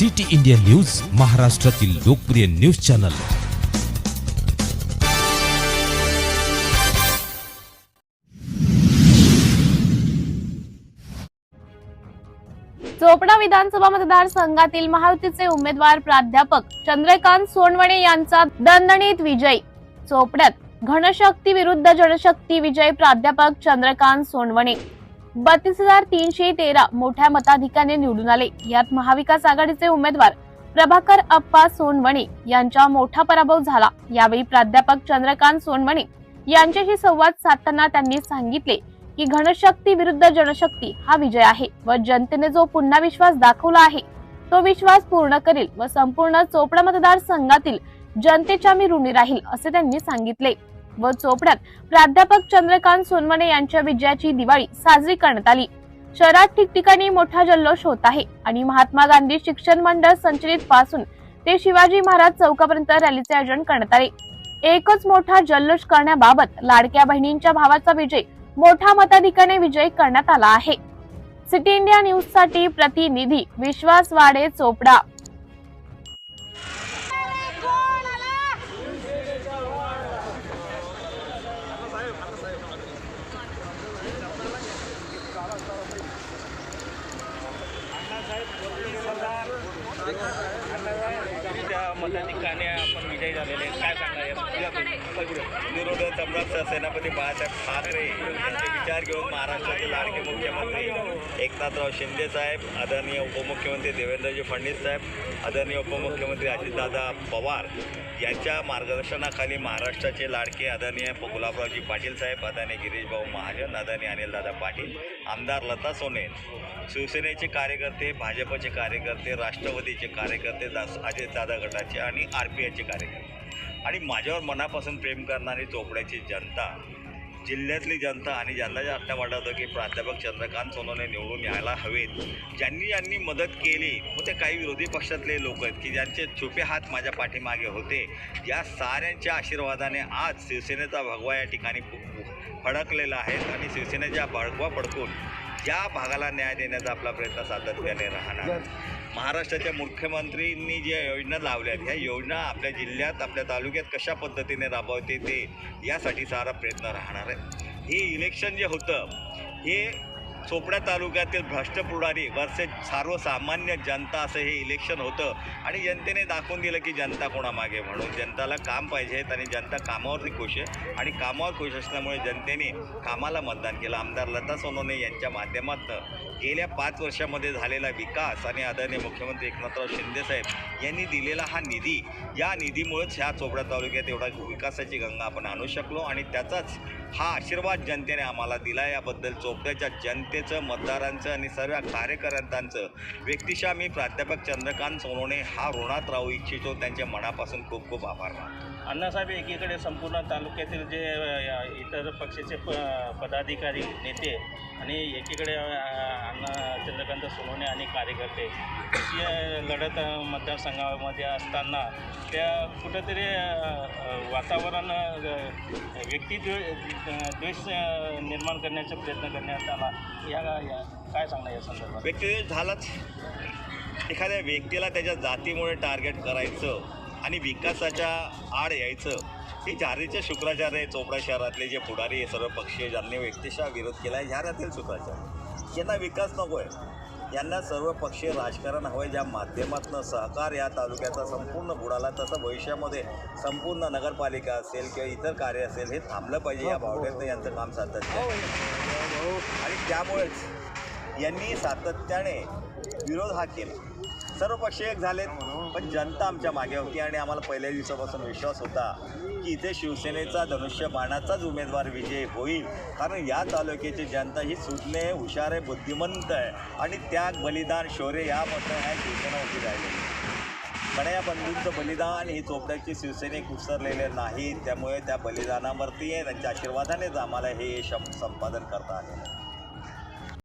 City India news महाराष्ट्रातील लोकप्रिय news channel. Chopra विधानसभा मतदारसंघातील महायुतीचे उमेदवार प्राध्यापक चंद्रकांत सोनवणे यांचा दणदणीत विजय. चोपड्यात घनशक्ती विरुद्ध जनशक्ती विजय प्राध्यापक चंद्रकांत सोनवणे. बत्तीस हजार तीनशे तेरा मोठ्या मताधिकाने निवडून आले. यात महाविकास आघाडीचे उमेदवार प्रभाकर अप्पा सोनवणे यांचा मोठा पराभव झाला. यावेळी प्राध्यापक चंद्रकांत सोनवणे यांच्याशी संवाद साधताना त्यांनी सांगितले की घनशक्ती विरुद्ध जनशक्ती हा विजय आहे व जनतेने जो पुन्हा विश्वास दाखवला आहे तो विश्वास पूर्ण करील व संपूर्ण चोपडा मतदारसंघातील जनतेच्या मी ऋणी राहील असे त्यांनी सांगितले. व चोपड्यात प्राध्यापक चंद्रकांत सोनवणे यांच्या विजयाची दिवाळी साजरी करण्यात आली. शहरात ठिकठिकाणी मोठा जल्लोष होत आहे आणि महात्मा गांधी शिक्षण मंडळ संचलित पासून ते शिवाजी महाराज चौकापर्यंत रॅलीचे आयोजन करण्यात आले. एकच मोठा जल्लोष करण्याबाबत लाडक्या बहिणींच्या भावाचा विजय मोठा मताधिकाने विजय करण्यात आला आहे. सिटी इंडिया न्यूजसाठी प्रतिनिधी विश्वास वाडे चोपडा. त्या मताधिकाने आपण विजयी झालेले आहेत. काय सांगणार विरोधक सम्राट सेनापती बाळासाहेब ठाकरे यांचे विचार घेऊन महाराष्ट्राचे लाडके मुख्यमंत्री एकनाथराव शिंदे साहेब आदरणीय उपमुख्यमंत्री देवेंद्रजी फडणवीस साहेब आदरणीय उपमुख्यमंत्री अजितदादा पवार यांच्या मार्गदर्शनाखाली महाराष्ट्राचे लाडके आदरणीय गुलाबरावजी पाटील साहेब आदरणीय गिरीशभाऊ महाजन आदरणीय अनिलदादा पाटील आमदार लता सोने शिवसेनेचे कार्यकर्ते भाजपचे कार्यकर्ते राष्ट्रवादीचे कार्यकर्ते दास अजितदादा गटाचे आणि आर पी आयचे कार्यकर्ते. आणि माझ्यावर मनापासून प्रेम करणारी चोपड्याची जनता जिल्ह्यातली जनता आणि ज्यांना वाटत होतं की प्राध्यापक चंद्रकांत सोनवणे निवडून यायला हवेत ज्यांनी ज्यांनी मदत केली मग ते काही विरोधी पक्षातले लोक आहेत की ज्यांचे छुपे हात माझ्या पाठीमागे होते या साऱ्यांच्या आशीर्वादाने आज शिवसेनेचा भगवा या ठिकाणी फडकलेला आहे आणि शिवसेनेच्या भडकवा फडकून या भागाला न्याय देण्याचा आपला प्रयत्न सातत्याने राहणार. महाराष्ट्राच्या मुख्यमंत्रींनी ज्या योजना लावल्यात ह्या योजना आपल्या जिल्ह्यात आपल्या तालुक्यात कशा पद्धतीने राबवते ते यासाठी सारा प्रयत्न राहणार आहे. हे इलेक्शन जे होतं हे चोपड्या तालुक्यातील भ्रष्ट पुढारी वर्सेस सर्वसामान्य जनता असं हे इलेक्शन होतं. आणि जनतेने दाखवून दिलं की जनता कोणामागे म्हणून. जनताला काम पाहिजेत आणि जनता कामावरती खुश आहे. आणि कामावर खुश असल्यामुळे जनतेने कामाला मतदान केलं. आमदार लता सोनवणे यांच्या माध्यमातून गेल्या पाच वर्षामध्ये झालेला विकास आणि आदरणीय मुख्यमंत्री एकनाथराव शिंदेसाहेब यांनी दिलेला हा निधी या निधीमुळेच ह्या चोपडा तालुक्यात एवढा विकासाची गंगा आपण आणू शकलो. आणि त्याचाच हा आशीर्वाद जनतेने आम्हाला दिला. याबद्दल चोपड्याच्या जनतेचं मतदारांचं आणि सर्व कार्यकर्त्यांचं. व्यक्तिशः मी प्राध्यापक चंद्रकांत सोनवणे हा ऋणात राहू इच्छितो. त्यांच्या मनापासून खूप खूप आभार मानतो. अण्णासाहेब एकीकडे संपूर्ण तालुक्यातील जे इतर पक्षाचे प पदाधिकारी नेते आणि एकीकडे अण्णा चंद्रकांत सोनवणे आणि कार्यकर्ते अशी लढत मतदारसंघामध्ये असताना त्या कुठंतरी वातावरण व्यक्तिद्वे द्वेष निर्माण करण्याचा प्रयत्न करण्यात आला. या या काय सांगणार या संदर्भात? व्यक्तिद्वेष झालाच. एखाद्या व्यक्तीला त्याच्या जातीमुळे टार्गेट करायचं आणि विकासाच्या आड यायचं हे जारीचे शुक्राचार्य चोपडा शहरातले जे पुढारी सर्व पक्षीय ज्यांनी व्यक्तिशः विरोध केला आहे ह्यातील शुक्राचार्य. यांना विकास नको आहे. यांना सर्व पक्षीय राजकारण हवं आहे ज्या माध्यमातून सहकार या तालुक्याचा संपूर्ण बुडाला तसं भविष्यामध्ये संपूर्ण नगरपालिका असेल किंवा इतर कार्य असेल हे थांबलं पाहिजे या भावनेतनं यांचं काम सातत्य. आणि त्यामुळेच यांनी सातत्याने विरोध हा केला. सर्व पक्ष एक झालेत पण जनता आमच्या मागे होती आणि आम्हाला पहिल्या दिवसापासून विश्वास होता की इथे शिवसेनेचा धनुष्यबाणाचाच उमेदवार विजय होईल. कारण या तालुक्याची जनता ही सुज्ञ हुशार आहे बुद्धिमंत आहे आणि त्याग बलिदान शौर्य यामध्ये ह्या शिवसेना उभी राहिली पण या बंधूंचं बलिदान हे चोपड्याची शिवसेनेक उसरलेले नाही त्यामुळे त्या बलिदानावरती आहे त्यांच्या आशीर्वादानेच आम्हाला हे संपादन करता आलेलं आहे.